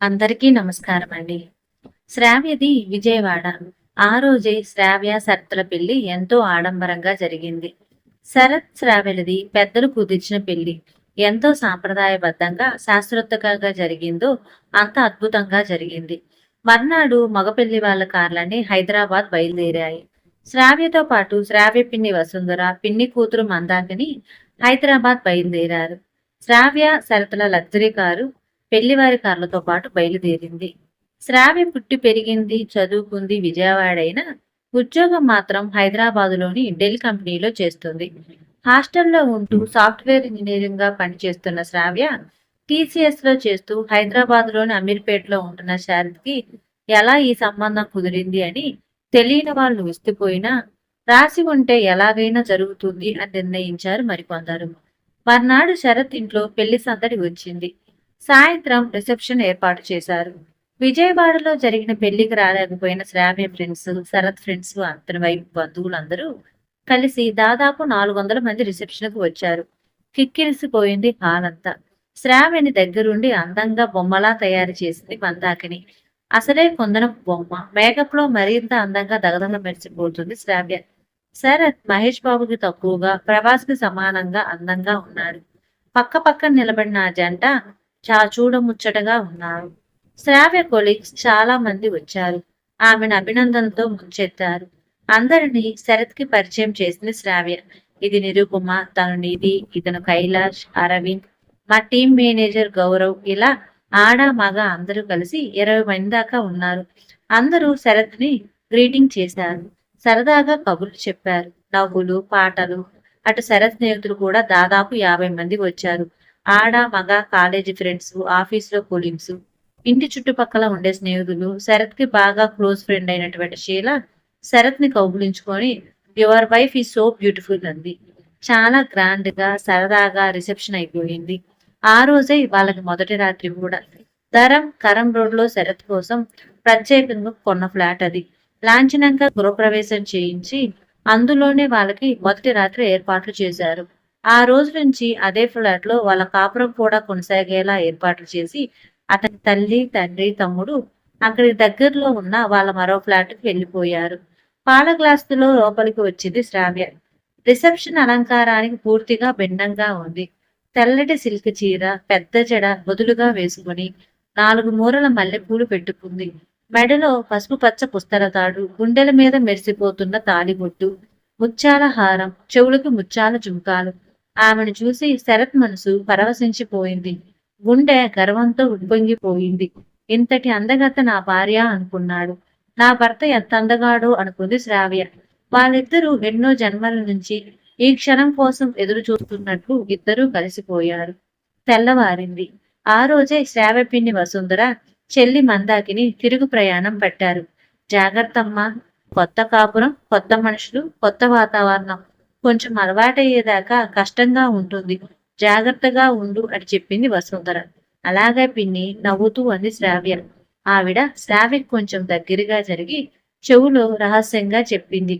అందరికీ నమస్కారం అండి శ్రావ్యది విజయవాడ. ఆ రోజే శ్రావ్య శరత్ల పెళ్ళి ఎంతో ఆడంబరంగా జరిగింది. శరత్ శ్రావ్యలది పెద్దలు కుదిర్చిన పెళ్ళి. ఎంతో సాంప్రదాయబద్ధంగా శాస్త్రోత్తకంగా జరిగిందో అంత అద్భుతంగా జరిగింది. మర్నాడు మగపెళ్ళి వాళ్ళ కార్లన్నీ హైదరాబాద్ బయలుదేరాయి. శ్రావ్యతో పాటు శ్రావ్య పిన్ని వసుంధర పిన్ని కూతురు మందాకిని హైదరాబాద్ బయలుదేరారు. శ్రావ్య శరతుల లగ్జరీ కారు పెళ్ళివారి కార్లతో పాటు బయలుదేరింది. శ్రావ్య పుట్టి పెరిగింది చదువుకుంది విజయవాడ ఉద్యోగం మాత్రం హైదరాబాదులోని డెల్ కంపెనీలో చేస్తుంది. హాస్టల్లో ఉంటూ సాఫ్ట్వేర్ ఇంజనీరింగ్గా పనిచేస్తున్న శ్రావ్య టీసీఎస్లో చేస్తూ హైదరాబాద్లోని అమీర్పేటలో ఉంటున్న శారద్కి ఎలా ఈ సంబంధం కుదిరింది అని తెలియని వాళ్ళు విస్తుపోయినా రాసి ఉంటే ఎలాగైనా జరుగుతుంది అని నిర్ణయించారు మరికొందరు. మర్నాడు శరత్ ఇంట్లో పెళ్ళి సందడి వచ్చింది. సాయంత్రం రిసెప్షన్ ఏర్పాటు చేశారు. విజయవాడలో జరిగిన పెళ్ళికి రాలేకపోయిన శ్రావ్య ఫ్రెండ్స్ శరత్ ఫ్రెండ్స్ అతని వైపు బంధువులందరూ కలిసి దాదాపు నాలుగు వందల మంది రిసెప్షన్కు వచ్చారు. కిక్కిరిసిపోయింది హాల్ అంతా. శ్రావ్యని దగ్గరుండి అందంగా బొమ్మలా తయారు చేసింది మందాకిని అసలే కొందన బొమ్మ. మేకప్లో మరింత అందంగా దగదగ మెరిసిపోతుంది శ్రావ్య. శరత్ మహేష్ బాబుకి తక్కువగా ప్రభాస్కి సమానంగా అందంగా ఉన్నాడు. పక్క పక్కన నిలబడిన ఆ జంట చా చూడముచ్చటగా ఉన్నారు. శ్రావ్య కొలీగ్స్ చాలా మంది వచ్చారు. ఆమెను అభినందనతో ముంచెత్తారు. అందరినీ శరత్కి పరిచయం చేసింది శ్రావ్య ఇది నిరుపమ? తను నిధి ఇతను కైలాష్ అరవింద్ మా టీం మేనేజర్ గౌరవ్ ఇలా ఆడ మగ అందరూ కలిసి ఇరవై మంది దాకా ఉన్నారు. అందరూ శరత్ని గ్రీటింగ్ చేశారు. సరదాగా కబుర్లు చెప్పారు. నవ్వులు పాటలు అటు శరత్ స్నేహితులు కూడా దాదాపు యాభై మంది వచ్చారు. ఆడ మగ కాలేజీ ఫ్రెండ్స్ ఆఫీసులో కూలింగ్స్ ఇంటి చుట్టుపక్కల ఉండే స్నేహితులు శరత్కి బాగా క్లోజ్ ఫ్రెండ్ అయినటువంటి షీల శరత్ని కౌగులించుకొని your wife is so beautiful అంది. చాలా గ్రాండ్గా సరదాగా రిసెప్షన్ అయిపోయింది. ఆ రోజే వాళ్ళకి మొదటి రాత్రి కూడా. ధరం కరం రోడ్లో శరత్ కోసం ప్రత్యేకంగా కొన్న ఫ్లాట్ అది. లాంఛనంగా గృహప్రవేశం చేయించి అందులోనే వాళ్ళకి మొదటి రాత్రి ఏర్పాట్లు చేశారు. ఆ రోజు నుంచి అదే ఫ్లాట్లో వాళ్ళ కాపురం కూడా కొనసాగేలా ఏర్పాట్లు చేసి అతని తల్లి తండ్రి తమ్ముడు అక్కడి దగ్గరలో ఉన్న వాళ్ళ మరో ఫ్లాట్కి వెళ్ళిపోయారు. పాల గ్లాసులో లోపలికి వచ్చింది శ్రావ్య. రిసెప్షన్ అలంకారానికి పూర్తిగా భిన్నంగా ఉంది. తెల్లటి సిల్క్ చీర పెద్ద జడ బదులుగా వేసుకుని నాలుగు మూరల మల్లెపూలు పెట్టుకుంది. మెడలో పసుపు పచ్చ పుస్తరతాడు గుండెల మీద మెరిసిపోతున్న తాలిబొట్టు ముత్యాల హారం చెవులకు ముత్యాల జుంకాలు ఆమెను చూసి శరత్ మనసు పరవశించిపోయింది. గుండె గర్వంతో ఉప్పొంగిపోయింది. ఇంతటి అందగత నా భార్య అనుకున్నాడు. నా భర్త ఎంత అందగాడో అనుకుంది శ్రావ్య. వాళ్ళిద్దరూ ఎన్నో జన్మల నుంచి ఈ క్షణం కోసం ఎదురు చూస్తున్నట్లు ఇద్దరూ కలిసిపోయారు. తెల్లవారింది. ఆ రోజే శ్రావ్యపిన్ని వసుంధర చెల్లి మందాకిని తిరుగు ప్రయాణం పెట్టారు. జాగ్రత్తమ్మ. కొత్త కాపురం కొత్త మనుషులు కొత్త వాతావరణం. కొంచెం అలవాటయ్యేదాకా కష్టంగా ఉంటుంది. జాగ్రత్తగా ఉండు అని చెప్పింది వసుంధర. అలాగే పిన్ని నవ్వుతూ అంది శ్రావ్య. ఆవిడ శ్రావ్యకి కొంచెం దగ్గరగా జరిగి చెవులో రహస్యంగా చెప్పింది.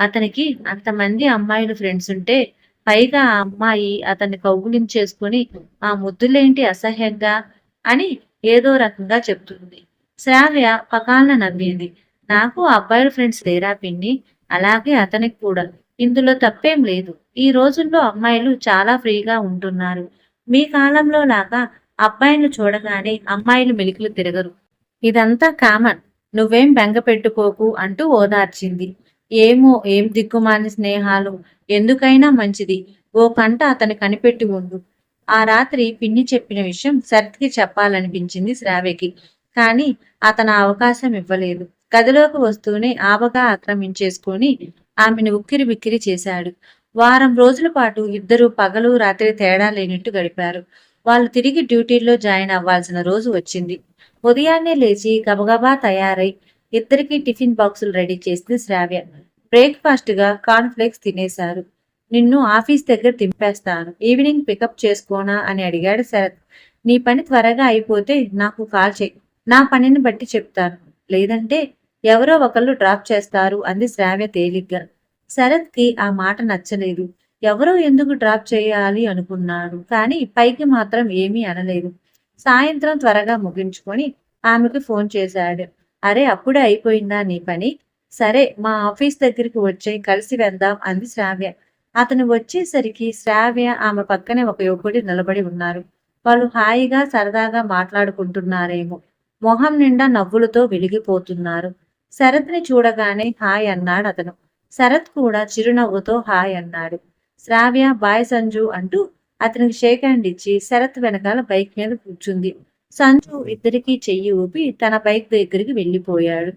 అతనికి అంతమంది అమ్మాయిలు ఫ్రెండ్స్ ఉంటే పైగా ఆ అమ్మాయి అతన్ని కౌగులించేసుకుని ఆ ముద్దులేంటి అసహ్యంగా అని ఏదో రకంగా చెప్తుంది. శ్రావ్య పకాలన నవ్వింది. నాకు అబ్బాయిల ఫ్రెండ్స్ లేరా పిన్ని? అలాగే అతనికి కూడా. ఇందులో తప్పేం లేదు. ఈ రోజుల్లో అమ్మాయిలు చాలా ఫ్రీగా ఉంటున్నారు. మీ కాలంలో లాగా అబ్బాయిలు చూడగానే అమ్మాయిలు మెలికలు తిరగరు. ఇదంతా కామన్. నువ్వేం బెంగ పెట్టుకోకు అంటూ ఓదార్చింది. ఏమో ఏం దిక్కుమాలిన స్నేహాలు? ఎందుకైనా మంచిది. ఓ కంట అతని కనిపెట్టి ఉండు. ఆ రాత్రి పిన్ని చెప్పిన విషయం శరత్కి చెప్పాలనిపించింది శ్రావ్యకి. కానీ అతను అవకాశం ఇవ్వలేదు. గదిలోకి వస్తూనే ఆవగా ఆక్రమించేసుకొని ఆమెను ఉక్కిరి బిక్కిరి చేశాడు. వారం రోజుల పాటు ఇద్దరు పగలు రాత్రి తేడా లేనట్టు గడిపారు. వాళ్ళు తిరిగి డ్యూటీల్లో జాయిన్ అవ్వాల్సిన రోజు వచ్చింది. ఉదయాన్నే లేచి గబగబా తయారై ఇద్దరికి టిఫిన్ బాక్సులు రెడీ చేసింది శ్రావ్య. బ్రేక్ఫాస్ట్గా ఫ్లేక్స్ తినేశారు. నిన్ను ఆఫీస్ దగ్గర దింపేస్తాను. Evening pickup చేసుకోనా? అని అడిగాడు శరత్. నీ పని త్వరగా అయిపోతే నాకు కాల్ చేయి. నా పనిని బట్టి చెప్తాను. లేదంటే ఎవరో ఒకళ్ళు డ్రాప్ చేస్తారు అంది శ్రావ్య తేలిగ్గా. శరత్కి ఆ మాట నచ్చలేదు. ఎవరో ఎందుకు డ్రాప్ చేయాలి అనుకున్నాడు కానీ పైకి మాత్రం ఏమీ అనలేదు. సాయంత్రం త్వరగా ముగించుకొని ఆమెకు ఫోన్ చేశాడు. అరే అప్పుడే అయిపోయిందా నీ పని? సరే మా ఆఫీస్ దగ్గరికి వచ్చే కలిసి వెళ్దాం అంది శ్రావ్య. అతను వచ్చేసరికి శ్రావ్య ఆమె పక్కనే ఒక యువకుడి నిలబడి ఉన్నారు. వాళ్ళు హాయిగా సరదాగా మాట్లాడుకుంటున్నారేమో. మొహం నిండా నవ్వులతో వెలిగిపోతున్నారు శరత్ని చూడగానే హాయ్ అన్నాడు అతను. శరత్ కూడా చిరునవ్వుతో హాయ్ అన్నాడు. శ్రావ్య బాయ్ సంజు అంటూ అతనికి షేక్ హ్యాండ్ ఇచ్చి శరత్ వెనకాల బైక్ మీద కూర్చుంది. సంజు ఇద్దరికీ చెయ్యి ఊపి తన బైక్ దగ్గరికి వెళ్ళిపోయాడు.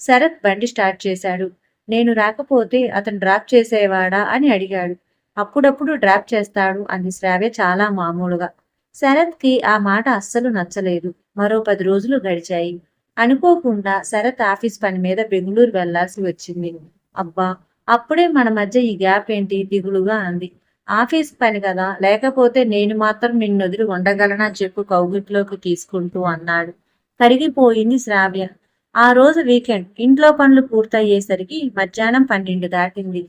శరత్ బండి స్టార్ట్ చేశాడు. నేను రాకపోతే అతను డ్రాప్ చేసేవాడా అని అడిగాడు. అప్పుడప్పుడు డ్రాప్ చేస్తాడు అంది శ్రావ్య చాలా మామూలుగా. శరత్కి ఆ మాట అస్సలు నచ్చలేదు. మరో పది రోజులు గడిచాయి. అనుకోకుండా శరత్ ఆఫీస్ పని మీద బెంగళూరు వెళ్ళాల్సి వచ్చింది. అబ్బా అప్పుడే మన మధ్య ఈ గ్యాప్ ఏంటి? దిగులుగా అంది. ఆఫీస్ పని కదా లేకపోతే నేను మాత్రం నిన్ను వదిలి ఉండగలనా చెప్పు కౌగిట్లోకి తీసుకుంటూ అన్నాడు. కరిగిపోయింది శ్రావ్య. ఆ రోజు వీకెండ్ ఇంట్లో పనులు పూర్తయ్యేసరికి మధ్యాహ్నం పన్నెండు దాటింది.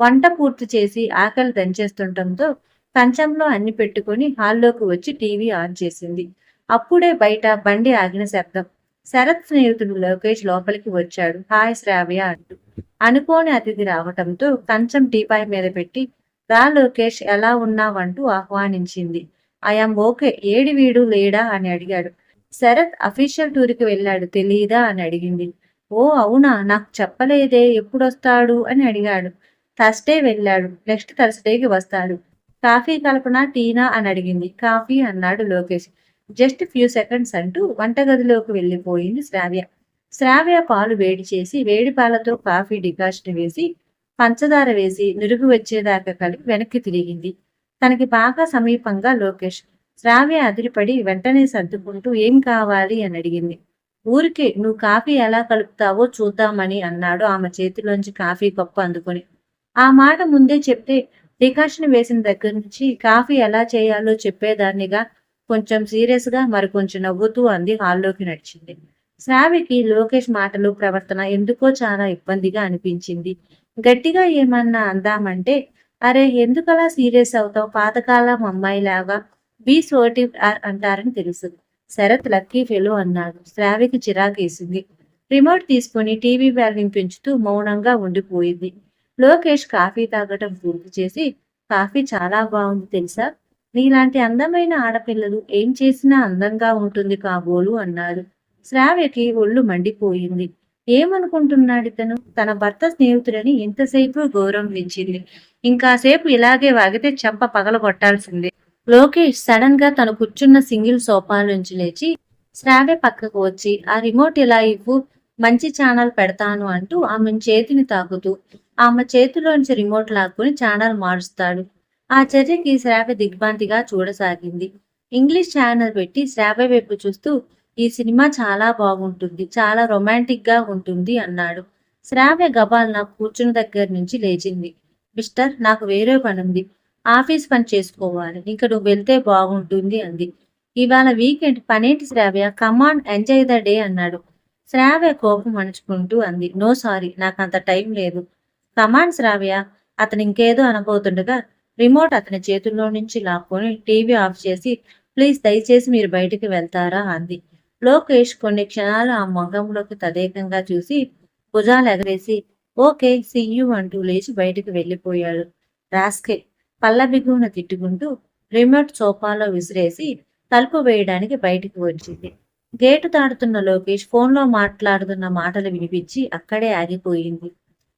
వంట పూర్తి చేసి ఆకలి దంచేస్తుండటంతో కంచంలో అన్ని పెట్టుకుని హాల్లోకి వచ్చి టీవీ ఆన్ చేసింది. అప్పుడే బయట బండి ఆగిన శబ్దం. శరత్ స్నేహితుడు లోకేష్ లోపలికి వచ్చాడు. హాయ్ శ్రావ్య అంటూ. అనుకోని అతిథి రావటంతో కంచం టీపాయ్ మీద పెట్టి రా లోకేష్ ఎలా ఉన్నావంటూ ఆహ్వానించింది. ఐఎమ్ ఓకే ఏడి వీడు లేడా? అని అడిగాడు. శరత్ అఫీషియల్ టూర్కి వెళ్ళాడు తెలియదా అని అడిగింది. ఓ అవునా? నాకు చెప్పలేదే ఎప్పుడొస్తాడు? అని అడిగాడు. థర్స్డే వెళ్ళాడు నెక్స్ట్ థర్స్డేకి వస్తాడు. కాఫీ కల్పన టీనా? అని అడిగింది. కాఫీ అన్నాడు లోకేష్. జస్ట్ ఫ్యూ సెకండ్స్ అంటూ వంటగదిలోకి వెళ్ళిపోయింది శ్రావ్య. శ్రావ్య పాలు వేడి చేసి వేడి పాలతో కాఫీ డికాషన్ వేసి పంచదార వేసి నురుగు వచ్చేదాకా కలిపి వెనక్కి తిరిగింది. తనకి బాగా సమీపంగా లోకేష్. శ్రావ్య అదిరిపడి వెంటనే సర్దుకుంటూ ఏం కావాలి? అని అడిగింది. ఊరికే నువ్వు కాఫీ ఎలా కలుపుతావో చూద్దామని అన్నాడు ఆమె చేతిలోంచి కాఫీ కప్పు అందుకొని. ఆ మాట ముందే చెప్తే డికాషన్ వేసిన దగ్గర నుంచి కాఫీ ఎలా చేయాలో చెప్పేదాన్నిగా కొంచెం సీరియస్గా మరి కొంచెం నవ్వుతూ అంది హాల్లోకి నడిచింది. శ్రావికి లోకేష్ మాటలు ప్రవర్తన ఎందుకో చాలా ఇబ్బందిగా అనిపించింది. గట్టిగా ఏమన్నా అందామంటే అరే ఎందుకలా సీరియస్ అవుతావు? పాతకాలం అమ్మాయిలాగా బీ సోటివ్ అంటారని తెలుసు. శరత్ లక్కీ ఫెలో అన్నాడు. శ్రావికి చిరాకేసింది. రిమోట్ తీసుకుని టీవీ వాల్యూమ్ పెంచుతూ మౌనంగా ఉండిపోయింది. లోకేష్ కాఫీ తాగటం పూర్తి చేసి కాఫీ చాలా బాగుంది తెలుసా? నీలాంటి అందమైన ఆడపిల్లలు ఏం చేసినా అందంగా ఉంటుంది కాబోలు అన్నారు. శ్రావ్యకి ఒళ్ళు మండిపోయింది. ఏమనుకుంటున్నాడు ఇతను? తన భర్త స్నేహితుడని ఇంతసేపు గౌరవించింది ఇంకాసేపు ఇలాగే వాగితే చెంప పగలగొట్టాల్సిందే లోకేష్ సడన్గా తను కూర్చున్న సింగిల్ సోఫా నుంచి లేచి శ్రావ్య పక్కకు వచ్చి ఆ రిమోట్ ఇలా ఇవ్వు? మంచి ఛానల్ పెడతాను అంటూ ఆమె చేతిని తాకుతూ ఆమె చేతిలోంచి రిమోట్ లాక్కుని ఛానల్ మారుస్తాడు. ఆ చర్యకి శ్రావ్య దిగ్భ్రాంతిగా చూడసాగింది. ఇంగ్లీష్ ఛానల్ పెట్టి శ్రావ్య వైపు చూస్తూ ఈ సినిమా చాలా బాగుంటుంది చాలా రొమాంటిక్గా ఉంటుంది అన్నాడు. శ్రావ్య గబాల్న కూర్చున్న దగ్గర నుంచి లేచింది. మిస్టర్ నాకు వేరే పని ఉంది ఆఫీస్ పని చేసుకోవాలి. ఇంకా నువ్వు వెళ్తే బాగుంటుంది అంది. ఇవాళ weekend పనేంటి Sravya? Come on enjoy the day అన్నాడు. శ్రావ్య కోపం అణుచుకుంటూ అంది. నో సారీ నాకు అంత టైం లేదు. Come on Sravya. అతను ఇంకేదో అనబోతుండగా రిమోట్ అతని చేతుల్లో నుంచి లాక్కొని టీవీ ఆఫ్ చేసి ప్లీజ్ దయచేసి మీరు బయటికి వెళ్తారా? అంది. లోకేష్ కొన్ని క్షణాలు ఆ మొహంలోకి తదేకంగా చూసి భుజాలు ఎగరేసి ఓకే సియ్యు అంటూ లేచి బయటికి వెళ్ళిపోయాడు. రాస్కే పల్లబిగున బిగువున తిట్టుకుంటూ రిమోట్ సోఫాలో విసిరేసి తలుపు వేయడానికి బయటికి వచ్చింది. గేటు దాటుతున్న లోకేష్ ఫోన్లో మాట్లాడుతున్న మాటలు వినిపించి అక్కడే ఆగిపోయింది.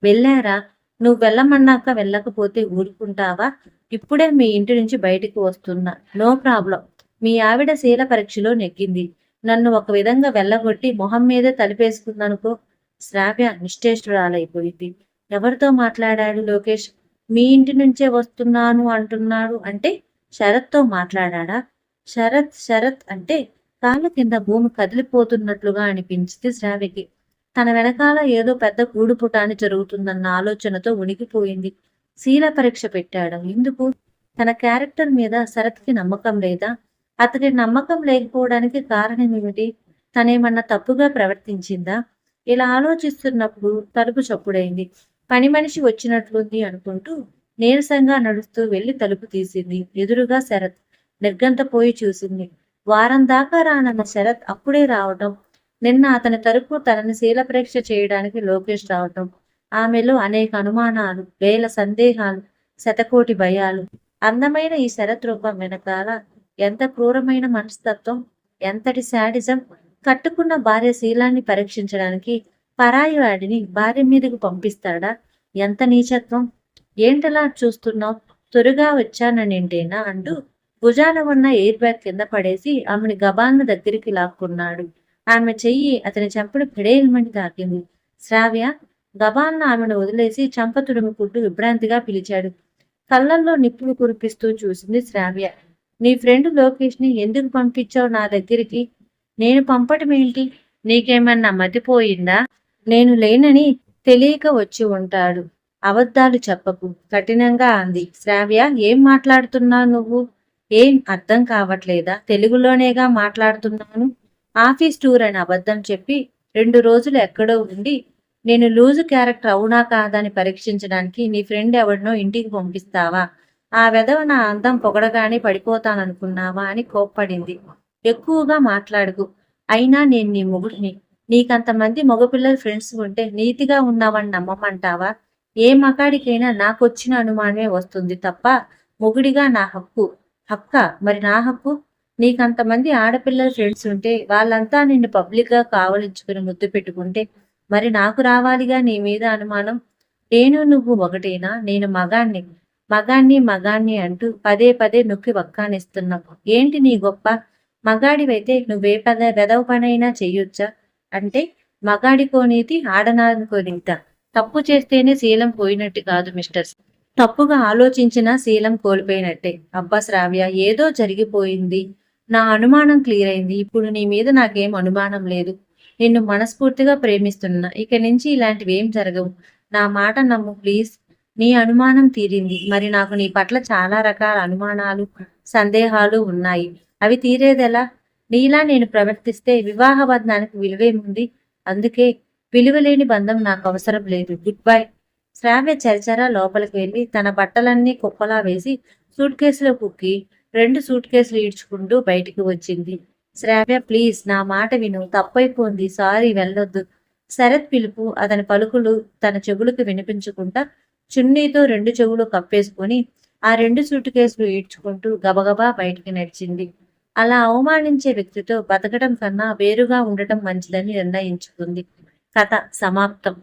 వెళ్ళారా? నువ్వు వెళ్ళమన్నాక వెళ్ళకపోతే ఊరుకుంటావా? ఇప్పుడే మీ ఇంటి నుంచి బయటికి వస్తున్నా. No problem. మీ ఆవిడ శీల పరీక్షలో నెగ్గింది. నన్ను ఒక విధంగా వెళ్ళగొట్టి మొహం మీదే తలిపేసుకుందనుకో శ్రావ్య నిశ్చేష్టురాలైపోయింది. ఎవరితో మాట్లాడాడు లోకేష్? మీ ఇంటి నుంచే వస్తున్నాను అంటున్నాడు అంటే శరత్తో మాట్లాడా శరత్ శరత్ అంటే కాళ్ళ కింద భూమి కదిలిపోతున్నట్లుగా అనిపించింది శ్రావ్యకి. తన వెనకాల ఏదో పెద్ద గూడుపుటాని జరుగుతుందన్న ఆలోచనతో ఉనికిపోయింది. శీల పరీక్ష పెట్టాడు. ఎందుకు తన క్యారెక్టర్ మీద శరత్కి నమ్మకం లేదా? అతడి నమ్మకం లేకపోవడానికి కారణం ఏమిటి తనేమన్నా తప్పుగా ప్రవర్తించిందా? ఇలా ఆలోచిస్తున్నప్పుడు తలుపు చప్పుడైంది. పని మనిషి వచ్చినట్లుంది అనుకుంటూ నీరసంగా నడుస్తూ వెళ్ళి తలుపు తీసింది. ఎదురుగా శరత్ నిర్గంతపోయి చూసింది. వారం దాకా రానన్న శరత్ అప్పుడే రావటం నిన్న అతని తరపు తనని శీలపరీక్ష చేయడానికి లోకేష్ రావటం ఆమెలో అనేక అనుమానాలు వేల సందేహాలు శతకోటి భయాలు. అందమైన ఈ శరత్ రూపం వెనకాల ఎంత క్రూరమైన మనస్తత్వం ఎంతటి శాడిజం కట్టుకున్న భార్య శీలాన్ని పరీక్షించడానికి పరాయి వాడిని భార్య మీదకు పంపిస్తాడా? ఎంత నీచత్వం. ఏంటలా చూస్తున్నావు? త్వరగా వచ్చాననింటేనా అంటూ భుజాన ఉన్న ఎయిర్ బ్యాగ్ కింద పడేసి ఆమెని గబాన్న దగ్గరికి లాక్కున్నాడు. ఆమె చెయ్యి అతని చెంపడు పిడేయమని తాకింది. శ్రావ్య గబాన్న ఆమెను వదిలేసి చంప తుడుముకుంటూ విభ్రాంతిగా పిలిచాడు. కళ్ళల్లో నిప్పులు కురిపిస్తూ చూసింది శ్రావ్య. నీ ఫ్రెండ్ లోకేష్ని ఎందుకు పంపించావు నా దగ్గరికి? నేను పంపటం ఏంటి? నీకేమన్నా మతిపోయిందా? నేను లేనని తెలియక వచ్చి ఉంటాడు. అబద్ధాలు చెప్పకు. కఠినంగా అంది. శ్రావ్య ఏం మాట్లాడుతున్నావు నువ్వు? ఏం అర్థం కావట్లేదా? తెలుగులోనేగా మాట్లాడుతున్నాను? ఆఫీస్ టూర్ అని అబద్ధం చెప్పి రెండు రోజులు ఎక్కడో ఉండి నేను లూజు క్యారెక్టర్ అవునా కాదని పరీక్షించడానికి నీ ఫ్రెండ్ ఎవరినో ఇంటికి పంపిస్తావా? ఆ వెధవ నా అందం పొగడగానే పడిపోతాననుకున్నావా అని కోప్పడింది. ఎక్కువగా మాట్లాడుకు. అయినా నేను నీ మొగుడిని నీకంతమంది మగపిల్లల ఫ్రెండ్స్ ఉంటే నీతిగా ఉన్నావని నమ్మమంటావా? ఏ మగాడికైనా నాకొచ్చిన అనుమానమే వస్తుంది తప్ప మొగుడిగా నా హక్కు. హక్క మరి నా హక్కు? నీకంతమంది ఆడపిల్లల ఫ్రెండ్స్ ఉంటే వాళ్ళంతా నిన్ను పబ్లిక్గా కావలించుకుని ముద్దు పెట్టుకుంటే మరి నాకు రావాలిగా నీ మీద అనుమానం? నేను నువ్వు ఒకటేనా? నేను మగాణ్ణి మగాణ్ణి మగాణ్ణి అంటూ పదే పదే నొక్కి వక్కానిస్తున్నావు. ఏంటి నీ గొప్ప? మగాడివైతే నువ్వే పద వెదవ పనైనా చెయ్యొచ్చా? అంటే మగాడికోనీతి ఆడనానుకోనీత తప్పు చేస్తేనే శీలం పోయినట్టు కాదు మిస్టర్ తప్పుగా ఆలోచించిన శీలం కోల్పోయినట్టే. అబ్బా శ్రావ్య ఏదో జరిగిపోయింది. నా అనుమానం క్లియర్ అయింది. ఇప్పుడు నీ మీద నాకేం అనుమానం లేదు. నిన్ను మనస్ఫూర్తిగా ప్రేమిస్తున్నా. ఇక నుంచి ఇలాంటివి ఏం జరగవు. నా మాట నమ్ము ప్లీజ్. నీ అనుమానం తీరింది. మరి నాకు నీ పట్ల చాలా రకాల అనుమానాలు సందేహాలు ఉన్నాయి. అవి తీరేదెలా? నీలా నేను ప్రవర్తిస్తే వివాహ బంధానికి విలువేముంది అందుకే విలువలేని బంధం నాకు అవసరం లేదు. గుడ్ బై శ్రావ్య చరిచర లోపలికి వెళ్ళి తన బట్టలన్నీ కుప్పలా వేసి సూట్ కేసులో కుక్కి రెండు సూట్ కేసులు ఈడ్చుకుంటూ బయటికి వచ్చింది. శ్రావ్య ప్లీజ్ నా మాట విను. తప్పైపోయింది. సారీ వెళ్ళొద్దు. శరత్ పిలుపు అతని పలుకులు తన చెవులకు వినిపించుకుంటా చున్నీతో రెండు చెవులు కప్పేసుకుని ఆ రెండు సూట్ కేసులు ఈడ్చుకుంటూ గబగబా బయటికి నడిచింది. అలా అవమానించే వ్యక్తితో బతకడం కన్నా వేరుగా ఉండటం మంచిదని నిర్ణయించుకుంది. కథ సమాప్తం.